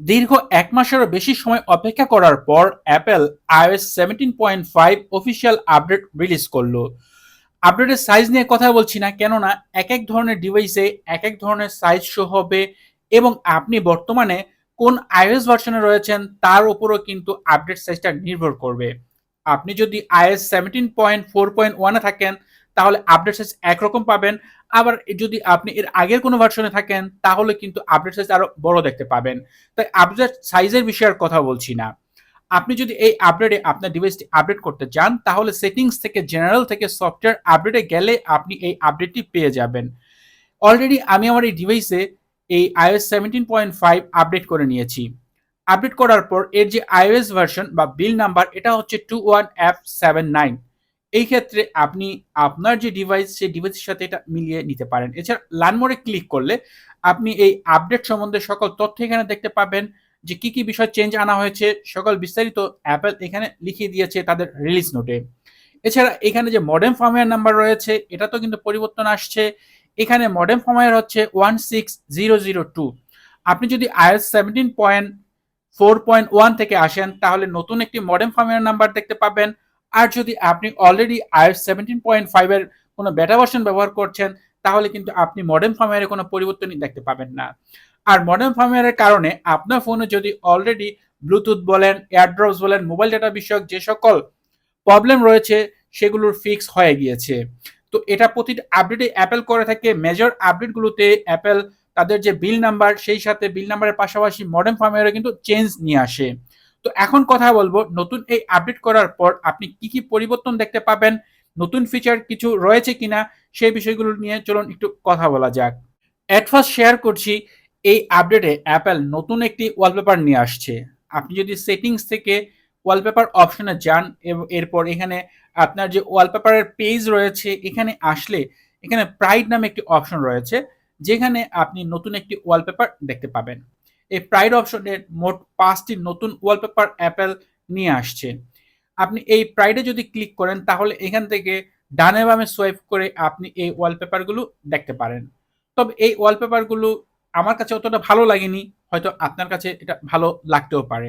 দীর্ঘ এক মাসেরও বেশি সময় অপেক্ষা করার পর Apple iOS seventeen point five official update release করল। আপডেটের সাইজ নিয়ে কথা বলছি না, কেননা এক এক ধরনের ডিভাইসে এক এক ধরনের সাইজ শো হবে এবং আপনি বর্তমানে কোন iOS ভার্সনে রয়েছেন তার উপরও কিন্তু আপডেট সাইজটা নির্ভর করবে। আপনি যদি iOS seventeen point four point ওয়ানে থাকেন, তাহলে আপডেট সাইজ একরকম পাবেন। আবার যদি আপনি এর আগের কোনো ভার্সনে থাকেন, তাহলে কিন্তু আপডেট সাইজ আরও বড় দেখতে পাবেন। তাই আপডেট সাইজের বিষয়ে আর কথা বলছি না। আপনি যদি এই আপডেটে আপনার ডিভাইসটি আপডেট করতে চান, তাহলে সেটিংস থেকে জেনারেল থেকে সফটওয়্যার আপডেটে গেলে আপনি এই আপডেটটি পেয়ে যাবেন। অলরেডি আমি আমার এই ডিভাইসে এই iOS seventeen point five update করে নিয়েছি। আপডেট করার পর এর যে iOS ভার্সন বা বিল নাম্বার এটা হচ্ছে two one F seven nine এই ক্ষেত্রে আপনি আপনার যে ডিভাইস সেই ডিভাইসের সাথে এটা মিলিয়ে নিতে পারেন। এছাড়া লানমোড়ে ক্লিক করলে আপনি এই আপডেট সম্বন্ধে সকল তথ্য এখানে দেখতে পাবেন যে কি কি বিষয় চেঞ্জ আনা হয়েছে, সকল বিস্তারিত অ্যাপেল এখানে লিখিয়ে দিয়েছে তাদের রিলিজ নোটে এছাড়া এখানে যে মডেম ফার্মওয়্যার নাম্বার রয়েছে, এটা তো কিন্তু পরিবর্তন আসছে। এখানে মডেম ফার্মওয়্যার হচ্ছে one six zero zero two আপনি যদি iOS seventeen point four point one থেকে আসেন, তাহলে নতুন একটি মডেম ফার্মওয়্যার নাম্বার দেখতে পাবেন। আর যদি আপনি অলরেডি আইএস সেভেন্টিন পয়েন্ট ফাইভের কোনো বেটা ভার্সন ব্যবহার করছেন, তাহলে কিন্তু আপনি মডেম ফার্মওয়্যারে কোনো পরিবর্তনই দেখতে পাবেন না। আর মডার্ন ফার্মওয়্যারের কারণে আপনার ফোনে যদি অলরেডি ব্লুটুথ বলেন এয়ারড্রপস বলেন মোবাইল ডেটা বিষয়ক যে সকল প্রবলেম রয়েছে, সেগুলোর ফিক্স হয়ে গিয়েছে। তো এটা প্রতিটি আপডেটে অ্যাপেল করে থাকে। মেজর আপডেটগুলোতে অ্যাপেল তাদের যে বিল নাম্বার সেই সাথে বিল নাম্বারের পাশাপাশি মডার্ন ফার্মওয়্যারে কিন্তু চেঞ্জ নিয়ে আসে। তো এখন কথা বলব, নতুন এই আপডেট করার পর আপনি কি কি পরিবর্তন দেখতে পাবেন, নতুন ফিচার কিছু রয়েছে কিনা, সেই বিষয়গুলো নিয়ে চলুন একটু কথা বলা যাক। অ্যাট ফার্স্ট শেয়ার করছি, এই আপডেটে অ্যাপেল নতুন একটি ওয়ালপেপার নিয়ে আসছে। আপনি যদি সেটিংস থেকে ওয়ালপেপার অপশনে যান এরপর এখানে আপনার যে ওয়ালপেপারের পেজ রয়েছে, এখানে আসলে এখানে প্রাইড নামে একটি অপশন রয়েছে, যেখানে আপনি নতুন একটি ওয়ালপেপার দেখতে পাবেন। এই প্রাইড অপশনের মোট পাঁচটি নতুন ওয়ালপেপার অ্যাপেল নিয়ে আসছে। আপনি এই প্রাইডে যদি ক্লিক করেন, তাহলে এখান থেকে ডানে বামে সোয়াইপ করে আপনি এই ওয়ালপেপারগুলো দেখতে পারেন। তবে এই ওয়ালপেপারগুলো আমার কাছে অতটা ভালো লাগেনি, হয়তো আপনার কাছে এটা ভালো লাগতেও পারে।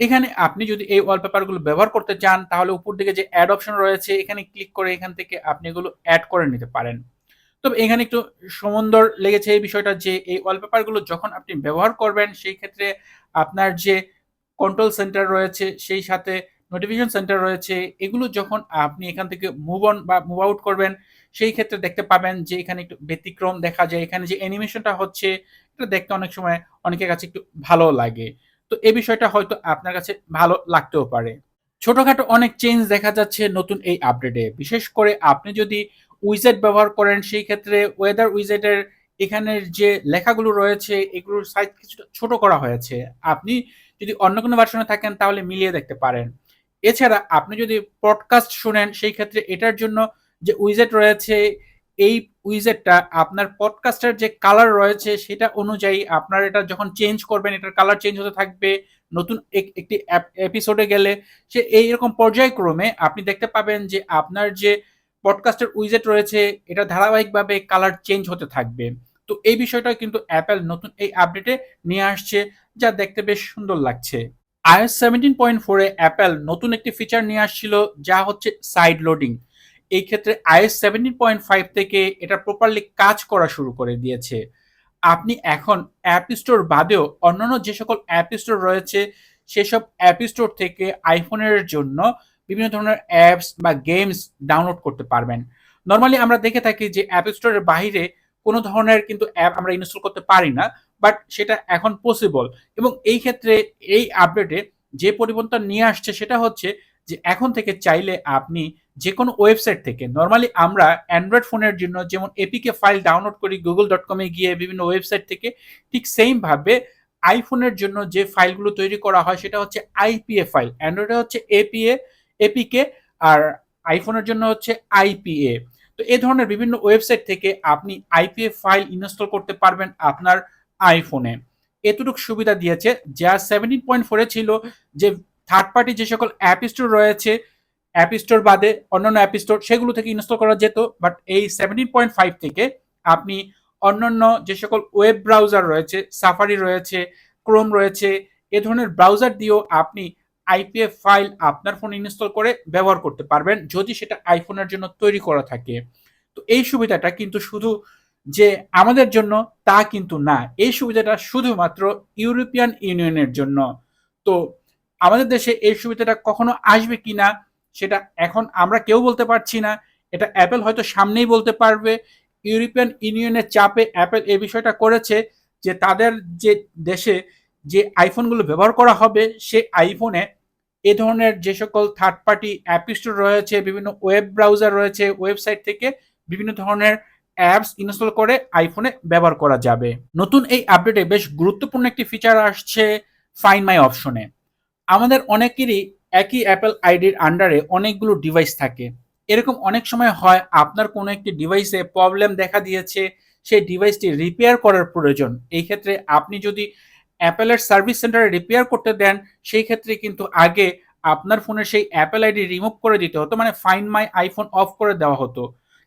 এখানে আপনি যদি এই ওয়ালপেপারগুলো ব্যবহার করতে চান, তাহলে উপর দিকে যে অ্যাড অপশন রয়েছে, এখানে ক্লিক করে এখান থেকে আপনি এগুলো অ্যাড করে নিতে পারেন। তবে এখানে একটু সুন্দর লেগেছে এই বিষয়টা যে এই ওয়ালপেপারগুলো যখন আপনি ব্যবহার করবেন, সেই ক্ষেত্রে আপনার যে কন্ট্রোল সেন্টার রয়েছে, সেই সাথে নোটিফিকেশন সেন্টার রয়েছে, এগুলো যখন আপনি এখান থেকে মুভ অন বা মুভ আউট করবেন, সেই ক্ষেত্রে দেখতে পাবেন যে এখানে একটু ব্যতিক্রম দেখা যায়। এখানে যে অ্যানিমেশনটা হচ্ছে, এটা দেখতে অনেক সময় অনেকের কাছে একটু ভালো লাগে। তো এই বিষয়টা হয়তো আপনার কাছে ভালো লাগতেও পারে। ছোটখাটো অনেক চেঞ্জ দেখা যাচ্ছে নতুন এই আপডেটে বিশেষ করে আপনি যদি উইজেট ব্যবহার করেন, সেই ক্ষেত্রে ওয়েদার উইজেটের এখানের যে লেখাগুলো রয়েছে, এগুলোর সাইজ কিছুটা ছোট করা হয়েছে। আপনি যদি অন্য কোনো ভার্সনে থাকেন, তাহলে মিলিয়ে দেখতে পারেন। এছাড়া আপনি যদি পডকাস্ট শুনেন, সেই ক্ষেত্রে এটার জন্য যে উইজেট রয়েছে, এই উইজেটটা আপনার পডকাস্টের যে কালার রয়েছে, সেটা অনুযায়ী আপনার এটা যখন চেঞ্জ করবেন, এটার কালার চেঞ্জ হতে থাকবে, নতুন একটি এপিসোডে গেলে, সে এইরকম পর্যায়ক্রমে আপনি দেখতে পাবেন যে আপনার যে পডকাস্টের উইজেট রয়েছে, এটা ধারাবাহিকভাবে কালার চেঞ্জ হতে থাকবে। তো এই বিষয়টা কিন্তু অ্যাপেল নতুন এই আপডেটে নিয়ে আসছে, যা দেখতে বেশ সুন্দর লাগছে। আইএস সেভেন্টিন পয়েন্ট ফোরে অ্যাপেল নতুন একটি ফিচার নিয়ে আসছিল, যা হচ্ছে সাইড লোডিং এই ক্ষেত্রে আইএস সেভেন্টিন পয়েন্ট ফাইভ থেকে এটা প্রপারলি কাজ করা শুরু করে দিয়েছে। আপনি এখন অ্যাপ স্টোর বাদেও অন্যান্য যে সকল অ্যাপ স্টোর রয়েছে, সেসব অ্যাপ স্টোর থেকে আইফোনের জন্য বিভিন্ন ধরনের অ্যাপস বা গেমস ডাউনলোড করতে পারবেন। নর্মালি আমরা দেখে থাকি যে অ্যাপ স্টোরের বাইরে কোনো ধরনের কিন্তু অ্যাপ আমরা ইনস্টল করতে পারি না বাট সেটা এখন পসিবল এবং এই ক্ষেত্রে এই আপডেটে যে পরিবর্তন নিয়ে আসছে সেটা হচ্ছে যে এখন থেকে চাইলে আপনি যে কোনো ওয়েবসাইট থেকে নর্মালি আমরা অ্যান্ড্রয়েড ফোনের জন্য যেমন এপিকে ফাইল ডাউনলোড করি গুগল ডট কমে গিয়ে বিভিন্ন ওয়েবসাইট থেকে, ঠিক সেমভাবে আইফোনের জন্য যে ফাইলগুলো তৈরি করা হয় সেটা হচ্ছে আইপিএ ফাইল অ্যান্ড্রয়েডে হচ্ছে এপিএ এপিকে আর আইফোনের জন্য হচ্ছে আইপিএ তো এই ধরনের বিভিন্ন ওয়েবসাইট থেকে আপনি আইপিএ ফাইল ইনস্টল করতে পারবেন আপনার আইফোনে এতটুকু সুবিধা দিয়েছে, যা সেভেন্টিন পয়েন্ট ফোরে ছিল যে থার্ড পার্টি যে সকল অ্যাপ স্টোর রয়েছে অ্যাপ স্টোর বাদে অন্যান্য অ্যাপ স্টোর সেগুলো থেকে ইনস্টল করা যেত বাট এই সেভেন্টিন পয়েন্ট ফাইভ থেকে আপনি অন্যান্য যে সকল ওয়েব ব্রাউজার রয়েছে সাফারি রয়েছে ক্রোম রয়েছে, এ ধরনের ব্রাউজার দিয়েও আপনি আইপিএফ ফাইল আপনার ফোনে ইনস্টল করে ব্যবহার করতে পারবেন, যদি সেটা আইফোনের জন্য তৈরি করা থাকে। তো এই সুবিধাটা কিন্তু শুধু যে আমাদের জন্য তা কিন্তু না, এই সুবিধাটা শুধুমাত্র ইউরোপিয়ান ইউনিয়নের জন্য। তো আমাদের দেশে এই সুবিধাটা কখনো আসবে কি না, সেটা এখন আমরা কেউ বলতে পারছি না। এটা অ্যাপেল হয়তো সামনেই বলতে পারবে। ইউরোপিয়ান ইউনিয়নের চাপে অ্যাপেল এই বিষয়টা করেছে যে তাদের যে দেশে যে আইফোনগুলো ব্যবহার করা হবে, সে আইফোনে এ ধরনের যে সকল থার্ড পার্টি অ্যাপ স্টোর রয়েছে, বিভিন্ন ওয়েব ব্রাউজার রয়েছে ওয়েবসাইট থেকে বিভিন্ন ধরনের অ্যাপস ইনস্টল করে আইফোনে ব্যবহার করা যাবে। নতুন এই আপডেটে বেশ গুরুত্বপূর্ণ একটি ফিচার আসছে ফাইন মাই অপশনে আমাদের অনেকেরই একই অ্যাপেল আইডির আন্ডারে অনেকগুলো ডিভাইস থাকে। এরকম অনেক সময় হয়, আপনার কোনো একটি ডিভাইসে প্রবলেম দেখা দিয়েছে, সেই ডিভাইসটি রিপেয়ার করার প্রয়োজন। এই ক্ষেত্রে আপনি যদি অ্যাপেলের সার্ভিস সেন্টারে রিপেয়ার করতে দেন, সেই ক্ষেত্রে কিন্তু আগে আপনার ফোনের সেই অ্যাপেল আইডি রিমুভ করে দিতে হতো মানে ফাইন মাই আইফোন অফ করে দেওয়া হতো।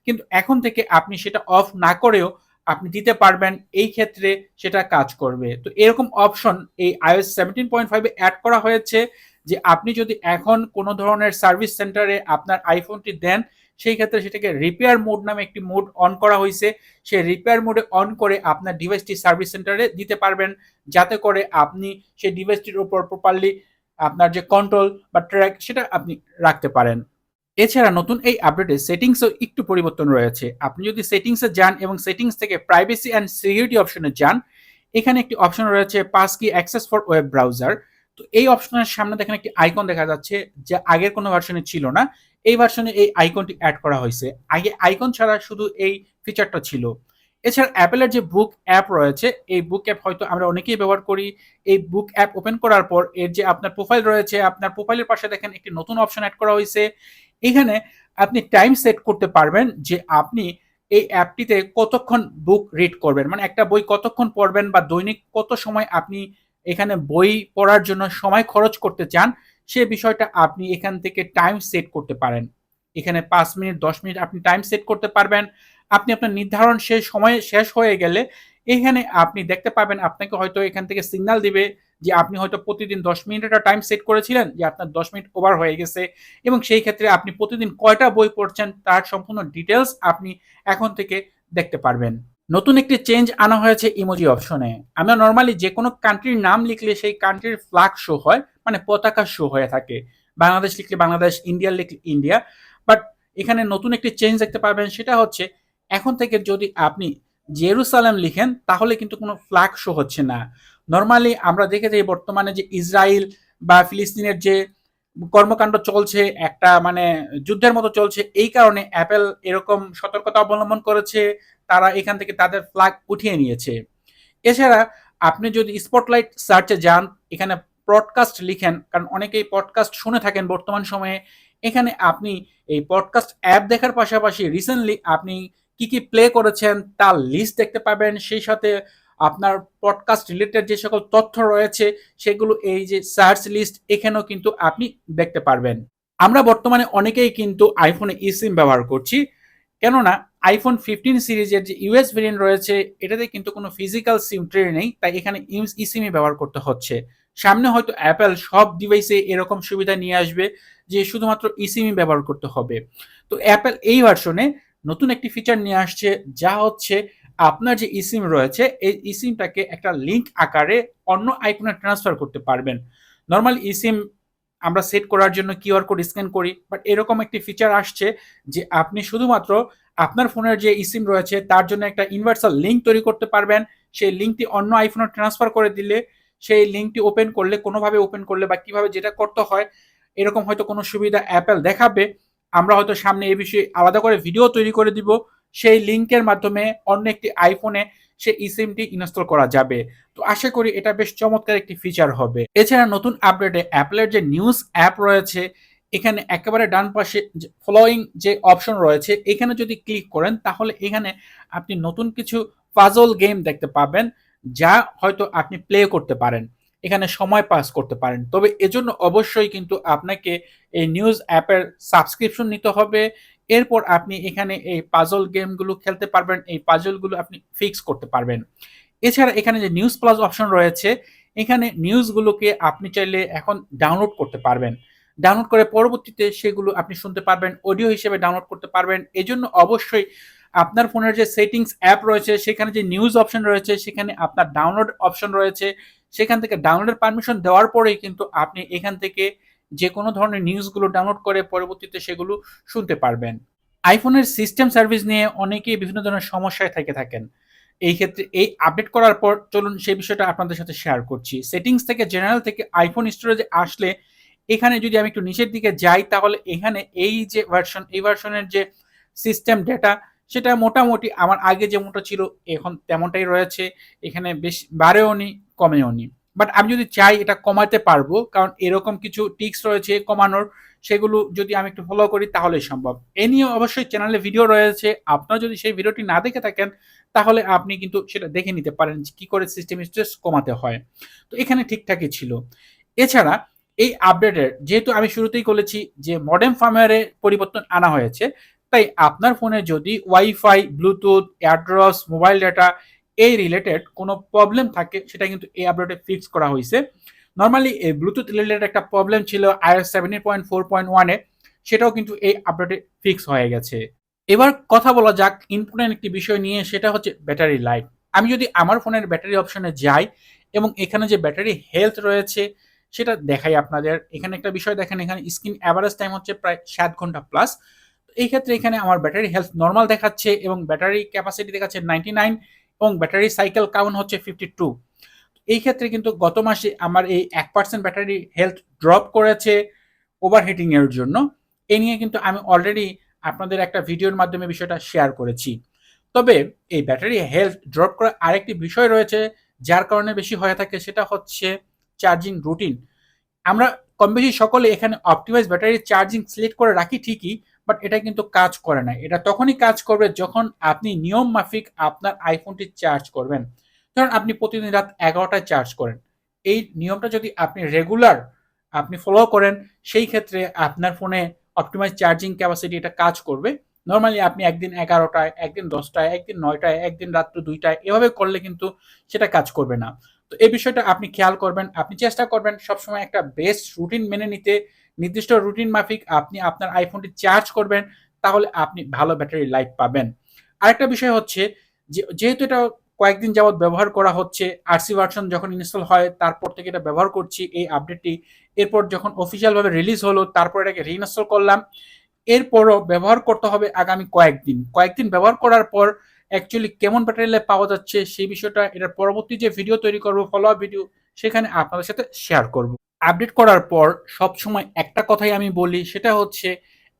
কিন্তু এখন থেকে আপনি সেটা অফ না করেও আপনি দিতে পারবেন, এই ক্ষেত্রে সেটা কাজ করবে। তো এরকম অপশন এই আইএস সেভেন্টিন পয়েন্ট ফাইভে অ্যাড করা হয়েছে যে আপনি যদি এখন কোনো ধরনের সার্ভিস সেন্টারে আপনার আইফোনটি দেন সেই ক্ষেত্রে সেটাকে রিপেয়ার মোড নামে একটি মোড অন করা হয়েছে। সেই রিপেয়ার মোডে অন করে আপনার ডিভাইসটি সার্ভিস সেন্টারে দিতে পারবেন। যাতে করে আপনি সেই ডিভাইসটির উপর প্রপারলি আপনার যে কন্ট্রোল বা ট্র্যাক সেটা আপনি রাখতে পারেন। এছাড়া নতুন এই আপডেটে সেটিংসও একটু পরিবর্তন রয়েছে। আপনি যদি সেটিংসে যান এবং সেটিংস থেকে প্রাইভেসি অ্যান্ড সিকিউরিটি অপশনে যান, এখানে একটি অপশন রয়েছে পাস কি অ্যাক্সেস ফর ওয়েব ব্রাউজার তো এই অপশনের সামনে দেখেন একটি আইকন দেখা যাচ্ছে যে আগের কোনো ভার্সনে ছিল না। এই ভার্সনে এই আইকনটি অ্যাড করা হয়েছে। আগে আইকন ছাড়া শুধু এই ফিচারটা ছিল। এছাড়া অ্যাপেলের যে বুক অ্যাপ রয়েছে, এই বুক অ্যাপ হয়তো আমরা অনেকেই ব্যবহার করি। এই বুক অ্যাপ ওপেন করার পর এর যে আপনার প্রোফাইল রয়েছে, আপনার প্রোফাইলের পাশে দেখেন একটি নতুন অপশন অ্যাড করা হয়েছে। এখানে আপনি টাইম সেট করতে পারবেন যে আপনি এই অ্যাপটিতে কতক্ষণ বুক রিড করবেন। মানে একটা বই কতক্ষণ পড়বেন বা দৈনিক কত সময় আপনি এখানে বই পড়ার জন্য সময় খরচ করতে চান, সে বিষয়টা আপনি এখান থেকে টাইম সেট করতে পারেন। এখানে পাঁচ মিনিট, দশ মিনিট আপনি টাইম সেট করতে পারবেন। আপনি আপনার নির্ধারণ শেষ সময় শেষ হয়ে গেলে এখানে আপনি দেখতে পাবেন, আপনাকে হয়তো এখান থেকে সিগনাল দিবে যে আপনি হয়তো প্রতিদিন দশ মিনিটের টাইম সেট করেছিলেন, যে আপনার দশ মিনিট ওভার হয়ে গেছে এবং সেই ক্ষেত্রে আপনি প্রতিদিন কয়টা বই পড়ছেন তার সম্পূর্ণ ডিটেলস আপনি এখন থেকে দেখতে পারবেন। নতুন একটি চেঞ্জ আনা হয়েছে ইমোজি অপশনে আমরা নর্মালি যে কোনো কান্ট্রির নাম লিখলে সেই কান্ট্রির ফ্ল্যাগ শো হয় মানে পতাকা শো হয়ে থাকে। বাংলাদেশ লিখলে বাংলাদেশ ইন্ডিয়া লিখলে ইন্ডিয়া বাট এখানে নতুন একটি চেঞ্জ দেখতে পাবেন সেটা হচ্ছে এখন থেকে যদি আপনি জেরুসালেম লিখেন, তাহলে কিন্তু কোনো ফ্ল্যাগ শো হচ্ছে না। নর্মালি আমরা দেখে যাই বর্তমানে যে ইসরায়েল বা ফিলিস্তিনের যে কর্মকাণ্ড চলছে, একটা মানে যুদ্ধের মতো চলছে, এই কারণে অ্যাপেল এরকম সতর্কতা অবলম্বন করেছে। তারা এখান থেকে তাদের ফ্ল্যাগ উঠিয়ে নিয়েছে। এছাড়া আপনি যদি স্পটলাইট সার্চে যান, এখানে পডকাস্ট লিখেন, কারণ অনেকেই পডকাস্ট শুনে থাকেন বর্তমান সময়ে, এখানে আপনি এই পডকাস্ট অ্যাপ দেখার পাশাপাশি রিসেন্টলি আপনি কি কি প্লে করেছেন, তার লিস্ট দেখতে পাবেন, সেই সাথে আপনার পডকাস্ট রিলেটেড যে সকল তথ্য রয়েছে, সেগুলো এই যে সার্চ লিস্ট এখানেও কিন্তু আপনি দেখতে পারবেন। আমরা বর্তমানে অনেকেই কিন্তু আইফোনে ইসিম ব্যবহার করছি, কেননা আইফোন ফিফটিন সিরিজের যে ইউএস ভেরিয়েন্ট রয়েছে, এটাতে কিন্তু কোনো ফিজিক্যাল সিম ট্রে নেই, তাই এখানে ইসিমই ব্যবহার করতে হচ্ছে। সামনে হয়তো অ্যাপেল সব ডিভাইসে এরকম সুবিধা নিয়ে আসবে, যে শুধুমাত্র ইসিমই ব্যবহার করতে হবে। তো অ্যাপেল এই ভার্সনে নতুন একটি ফিচার নিয়ে আসছে, যা হচ্ছে আপনার যে ইসিম রয়েছে, এই ইসিমটাকে একটা লিঙ্ক আকারে অন্য আইকনে ট্রান্সফার করতে পারবেন। নর্মাল ইসিম আমরা সেট করার জন্য কিউআর কোড স্ক্যান করি বাট এরকম একটি ফিচার আসছে, যে আপনি শুধুমাত্র আপনার ফোনের যে ইসিম রয়েছে, তার জন্য একটা ইউনিভার্সাল লিঙ্ক তৈরি করতে পারবেন। সেই লিঙ্কটি অন্য আইফোনে ট্রান্সফার করে দিলে, সেই লিঙ্কটি ওপেন করলে, কোনোভাবে ওপেন করলে বা কীভাবে যেটা করতে হয়, এরকম হয়তো কোনো সুবিধা অ্যাপেল দেখাবে। আমরা হয়তো সামনে এই বিষয়ে আলাদা করে ভিডিও তৈরি করে দিব। সেই লিঙ্কের মাধ্যমে অন্য একটি আইফোনে সে ইসিমটি ইনস্টল করা যাবে। তো আশা করি এটা বেশ চমৎকার একটি ফিচার হবে। এছাড়া নতুন আপডেটে অ্যাপেলের যে নিউজ অ্যাপ রয়েছে এখানে একেবারে ডান পাশে ফলোয়িং যে অপশন রয়েছে, এখানে যদি ক্লিক করেন, তাহলে এখানে আপনি নতুন কিছু পাজল গেম দেখতে পাবেন, যা হয়তো আপনি প্লে করতে পারেন। এখানে সময় পাস করতে পারেন। তবে এজন্য অবশ্যই কিন্তু আপনাকে এই নিউজ অ্যাপের সাবস্ক্রিপশন নিতে হবে। এরপর আপনি এখানে এই পাজল গেমগুলো খেলতে পারবেন, এই পাজলগুলো আপনি ফিক্স করতে পারবেন। এছাড়া এখানে যে নিউজ প্লাস অপশন রয়েছে, এখানে নিউজগুলোকে আপনি চাইলে এখন ডাউনলোড করতে পারবেন। ডাউনলোড করে পরবর্তীতে সেগুলো আপনি শুনতে পারবেন অডিও হিসেবে ডাউনলোড করতে পারবেন। এজন্য অবশ্যই আপনার ফোনের যে সেটিংস অ্যাপ রয়েছে, সেখানে যে নিউজ অপশন রয়েছে, সেখানে আপনার ডাউনলোড অপশন রয়েছে। সেখান থেকে ডাউনলোডের পারমিশন দেওয়ার পরেই কিন্তু আপনি এখান থেকে যে কোনো ধরনের নিউজগুলো ডাউনলোড করে পরবর্তীতে সেগুলো শুনতে পারবেন। আইফোনের সিস্টেম সার্ভিস নিয়ে অনেকেই বিভিন্ন ধরনের সমস্যায় থেকে থাকেন। এই ক্ষেত্রে এই আপডেট করার পর চলুন সেই বিষয়টা আপনাদের সাথে শেয়ার করছি। সেটিংস থেকে জেনারেল থেকে আইফোন স্টোরেজে আসলে এখানে যদি আমি একটু নিচের দিকে যাই, তাহলে এখানে এই যে ভার্সন এই ভার্সনের যে সিস্টেম ডেটা সেটা মোটামুটি আমার আগে যেমনটা ছিল, এখন তেমনটাই রয়েছে। এখানে বেশ বাড়েও নি, কমেও নি। বাট আমি যদি চাই এটা কমাতে পারব, কারণ এরকম কিছু টিক্স রয়েছে কমানোর, সেগুলো যদি আমি একটু ফলো করি তাহলেই সম্ভব। এ নিয়ে অবশ্যই চ্যানেলে ভিডিও রয়েছে। আপনারা যদি সেই ভিডিওটি না দেখে থাকেন, তাহলে আপনি কিন্তু সেটা দেখে নিতে পারেন কি করে সিস্টেম স্ট্রেস কমাতে হয়। তো এখানে ঠিকঠাকই ছিল। এছাড়া এই আপডেটের যেহেতু আমি শুরুতেই বলেছি যে মডেম ফার্মওয়্যারে পরিবর্তন আনা হয়েছে, তাই আপনার ফোনে যদি wifi Bluetooth AirDrops mobile data এই রিলেটেড কোনো প্রবলেম থাকে, সেটা কিন্তু এই আপডেটে ফিক্স করা হয়েছে। নর্মালি এই ব্লুটুথ রিলেটেড একটা প্রবলেম ছিল iOS seventeen point four point ওয়ানে সেটাও কিন্তু এই আপডেটে ফিক্স হয়ে গেছে। এবার কথা বলা যাক ইম্পর্টেন্ট একটি বিষয় নিয়ে, সেটা হচ্ছে ব্যাটারি লাইফ আমি যদি আমার ফোনের ব্যাটারি অপশনে যাই এবং এখানে যে ব্যাটারি হেলথ রয়েছে সেটা দেখাই আপনাদের। এখানে একটা বিষয় দেখেন, এখানে স্ক্রিন অ্যাভারেজ টাইম হচ্ছে প্রায় সাত ঘণ্টা প্লাস এই ক্ষেত্রে এখানে আমার ব্যাটারি হেলথ নর্মাল দেখাচ্ছে এবং ব্যাটারি ক্যাপাসিটি দেখাচ্ছে নাইনটি নাইন এবং ব্যাটারি সাইকেল কাউন্ট হচ্ছে ফিফটি টু এই ক্ষেত্রে কিন্তু গত মাসে আমার এই এক পার্সেন্ট ব্যাটারি হেলথ ড্রপ করেছে ওভারহিটিং এর জন্য। এ নিয়ে কিন্তু আমি অলরেডি আপনাদের একটা ভিডিওর মাধ্যমে বিষয়টা শেয়ার করেছি। তবে এই ব্যাটারি হেলথ ড্রপ করার আরেকটি বিষয় রয়েছে, যার কারণে বেশি হয়ে থাকে সেটা হচ্ছে চার্জিং রুটিন আমরা কম বেশি সকলে এখানে অপটিমাইজ ব্যাটারি চার্জিং সিলেক্ট করে রাখি ঠিকই বাট এটা কিন্তু কাজ করে না। এটা তখনই কাজ করবে যখন আপনি নিয়ম মাফিক আপনার আইফোনটি চার্জ করবেন। ধরুন আপনি প্রতিদিন রাত এগারোটায় চার্জ করেন। এই নিয়মটা যদি আপনি রেগুলার আপনি ফলো করেন, সেই ক্ষেত্রে আপনার ফোনে অপটিমাইজ চার্জিং ক্যাপাসিটি এটা কাজ করবে। নর্মালি আপনি একদিন এগারোটায়, একদিন দশটায়, একদিন নয়টায়, একদিন রাত্র দুইটায়, এভাবে করলে কিন্তু সেটা কাজ করবে না। তো এই বিষয়টা আপনি খেয়াল করবেন, আপনি চেষ্টা করবেন সবসময় একটা বেস্ট রুটিন মেনে নিতে। নির্দিষ্ট রুটিন মাফিক আপনি আপনার আইফোনটি চার্জ করবেন, তাহলে আপনি ভালো ব্যাটারি লাইফ পাবেন। আরেকটা বিষয় হচ্ছে যেহেতু এটা কয়েকদিন যাবৎ ব্যবহার করা হচ্ছে আরসি ভার্সন যখন ইনস্টল হয়, তারপর থেকে এটা ব্যবহার করছি, এই আপডেটটি এরপর যখন অফিসিয়ালভাবে রিলিজ হলো, তারপর এটাকে রিইনস্টল করলাম। এরপরও ব্যবহার করতে হবে আগামী কয়েকদিন। কয়েকদিন ব্যবহার করার পর অ্যাকচুয়ালি কেমন ব্যাটারি লাইফ পাওয়া যাচ্ছে সেই বিষয়টা এটার পরবর্তী যে ভিডিও তৈরি করব ফলো আপ ভিডিও সেখানে আপনাদের সাথে শেয়ার করব। আপডেট করার পর সবসময় একটা কথাই আমি বলি, সেটা হচ্ছে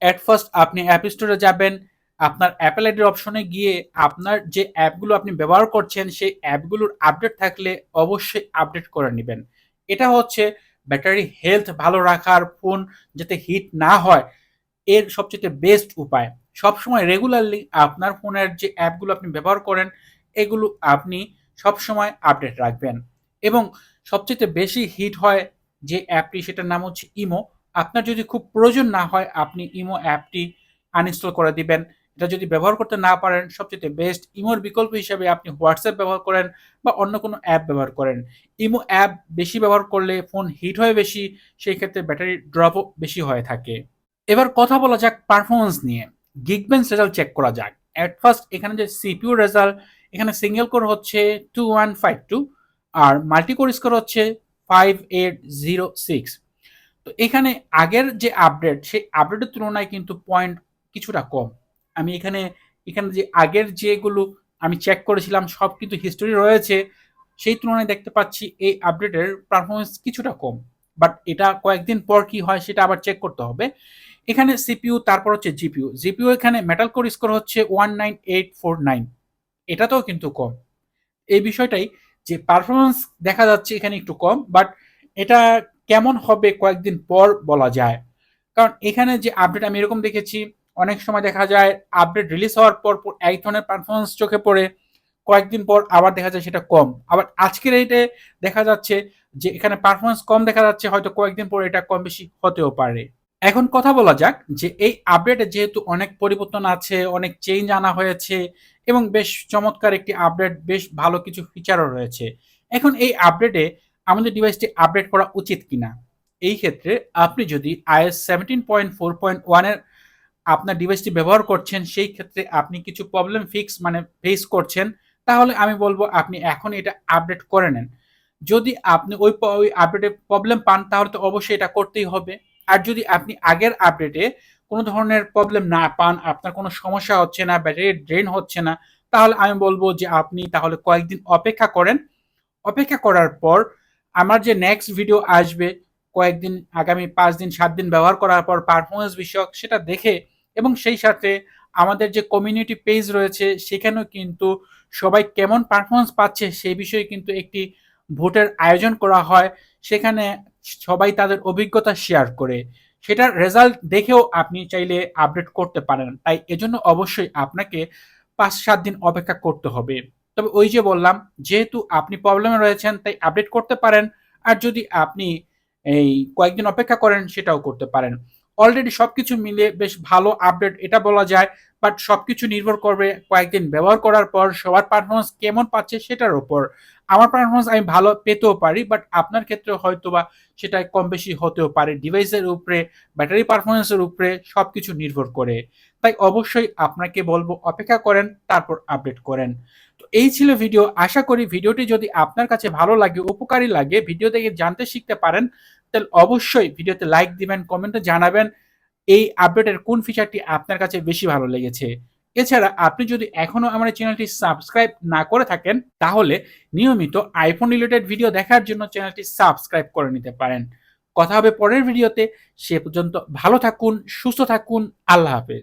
অ্যাট ফার্স্ট আপনি অ্যাপ স্টোরে যাবেন, আপনার অ্যাপেল আইডির অপশনে গিয়ে আপনার যে অ্যাপগুলো আপনি ব্যবহার করছেন, সেই অ্যাপগুলোর আপডেট থাকলে অবশ্যই আপডেট করে নেবেন। এটা হচ্ছে ব্যাটারি হেলথ ভালো রাখার ফোন যাতে হিট না হয়, এর সবচেয়ে বেস্ট উপায়। সবসময় রেগুলারলি আপনার ফোনের যে অ্যাপগুলো আপনি ব্যবহার করেন, এগুলো আপনি সবসময় আপডেট রাখবেন। এবং সবচেয়ে বেশি হিট হয় যে অ্যাপটি, সেটার নাম হচ্ছে ইমো আপনার যদি খুব প্রয়োজন না হয়, আপনি ইমো অ্যাপটি আনইনস্টল করে দিবেন। এটা যদি ব্যবহার করতে না পারেন, সবচেয়ে বেস্ট ইমোর বিকল্প হিসেবে আপনি হোয়াটসঅ্যাপ ব্যবহার করেন বা অন্য কোনো অ্যাপ ব্যবহার করেন। ইমো অ্যাপ বেশি ব্যবহার করলে ফোন হিট হয় বেশি, সেই ক্ষেত্রে ব্যাটারি ড্রপও বেশি হয়ে থাকে। এবার কথা বলা যাক পারফরমেন্স নিয়ে। গিগবেন্স রেজাল্ট চেক করা যাক। অ্যাট ফার্স্ট এখানে যে সিপিউ রেজাল্ট এখানে সিঙ্গেল কোর হচ্ছে টু ওয়ান ফাইভ টু আর মাল্টি কোর স্কোর হচ্ছে ফাইভ এইট জিরো সিক্স তো এখানে আগের যে আপডেট সেই আপডেটের তুলনায় কিন্তু পয়েন্ট কিছুটা কম। আমি এখানে এখানে যে আগের যেগুলো আমি চেক করেছিলাম, সব কিন্তু হিস্টোরি রয়েছে। সেই তুলনায় দেখতে পাচ্ছি এই আপডেটের পারফরমেন্স কিছুটা কম। বাট এটা কয়েকদিন পর কি হয়, সেটা আবার চেক করতে হবে। এখানে সিপিইউ তারপর হচ্ছে জিপিইউ জিপিইউ এখানে মেটাল কোর স্কোর হচ্ছে one nine eight four nine এটাতেও কিন্তু কম। এই বিষয়টাই যে পারফরমেন্স দেখা যাচ্ছে এখানে একটু কম বাট এটা কেমন হবে কয়েকদিন পর বলা যায়। কারণ এখানে যে আপডেট আমি এরকম দেখেছি, অনেক সময় দেখা যায় আপডেট রিলিজ হওয়ার পর এক ধরনের পারফরমেন্স চোখে পড়ে, কয়েকদিন পর আবার দেখা যায় সেটা কম। আবার আজকের এইটে দেখা যাচ্ছে যে এখানে পারফরমেন্স কম দেখা যাচ্ছে, হয়তো কয়েকদিন পর এটা কম বেশি হতেও পারে। এখন কথা বলা যাক যে এই আপডেটে যেহেতু অনেক পরিবর্তন আছে, অনেক চেঞ্জ আনা হয়েছে এবং বেশ চমৎকার একটি আপডেট বেশ ভালো কিছু ফিচারও রয়েছে। এখন এই আপডেটে আমাদের ডিভাইসটি আপডেট করা উচিত কিনা? এই ক্ষেত্রে আপনি যদি iOS seventeen point four point ওয়ানের আপনার ডিভাইসটি ব্যবহার করছেন, সেই ক্ষেত্রে আপনি কিছু প্রবলেম ফিক্স মানে ফেস করছেন, তাহলে আমি বলব আপনি এখন এটা আপডেট করে নেন। যদি আপনি ওই ওই আপডেটে প্রবলেম পান, তাহলে তো অবশ্যই এটা করতেই হবে। আর যদি আপনি আগের আপডেটে কোনো ধরনের প্রবলেম না পান, আপনার কোনো সমস্যা হচ্ছে না, ব্যাটারি ড্রেন হচ্ছে না, তাহলে আমি বলব যে আপনি তাহলে কয়েকদিন অপেক্ষা করেন। অপেক্ষা করার পর আমার যে নেক্সট ভিডিও আসবে, কয়েকদিন আগামী পাঁচ দিন, সাত দিন ব্যবহার করার পর পারফরমেন্স বিষয়ক সেটা দেখে এবং সেই সাথে আমাদের যে কমিউনিটি পেজ রয়েছে, সেখানেও কিন্তু সবাই কেমন পারফরমেন্স পাচ্ছে, সেই বিষয়ে কিন্তু একটি ভোটের আয়োজন করা হয়। সেখানে সবাই তাদের অভিজ্ঞতা শেয়ার করে। সেটার রেজাল্ট দেখেও আপনি চাইলে আপডেট করতে পারেন। তাই এজন্য অবশ্যই আপনাকে পাঁচ সাত দিন অপেক্ষা করতে হবে। তবে ওই যে বললাম, যেহেতু আপনি প্রবলেমে রয়েছেন, তাই আপডেট করতে পারেন। আর যদি আপনি এই কয়েকদিন অপেক্ষা করেন, সেটাও করতে পারেন। অলরেডি সবকিছু মিলে বেশ ভালো আপডেট এটা বলা যায়। বাট সব কিছু নির্ভর করবে কয়েকদিন ব্যবহার করার পর, সবার পারফরমেন্স কেমন পাচ্ছে, সেটার উপর। আমার পারফরমেন্স আমি ভালো পেতেও পারি বাট আপনার ক্ষেত্রে হয়তো বা সেটা কম বেশি হতেও পারে। ডিভাইসের উপরে ব্যাটারি পারফরমেন্সের উপরে সব কিছু নির্ভর করে। তাই অবশ্যই আপনাকে বলব অপেক্ষা করেন, তারপর আপডেট করেন। তো এই ছিল ভিডিও আশা করি ভিডিওটি যদি আপনার কাছে ভালো লাগে, উপকারী লাগে ভিডিও থেকে জানতে শিখতে পারেন, তাহলে অবশ্যই ভিডিওতে লাইক দিবেন কমেন্টে জানাবেন, এই আপডেটের কোন ফিচারটি আপনার কাছে বেশি ভালো লেগেছে। এছাড়া আপনি যদি এখনও আমার চ্যানেলটি সাবস্ক্রাইব না করে থাকেন, তাহলে নিয়মিত আইফোন রিলেটেড ভিডিও দেখার জন্য চ্যানেলটি সাবস্ক্রাইব করে নিতে পারেন। কথা হবে পরের ভিডিওতে সে পর্যন্ত ভালো থাকুন, সুস্থ থাকুন। আল্লাহ হাফেজ।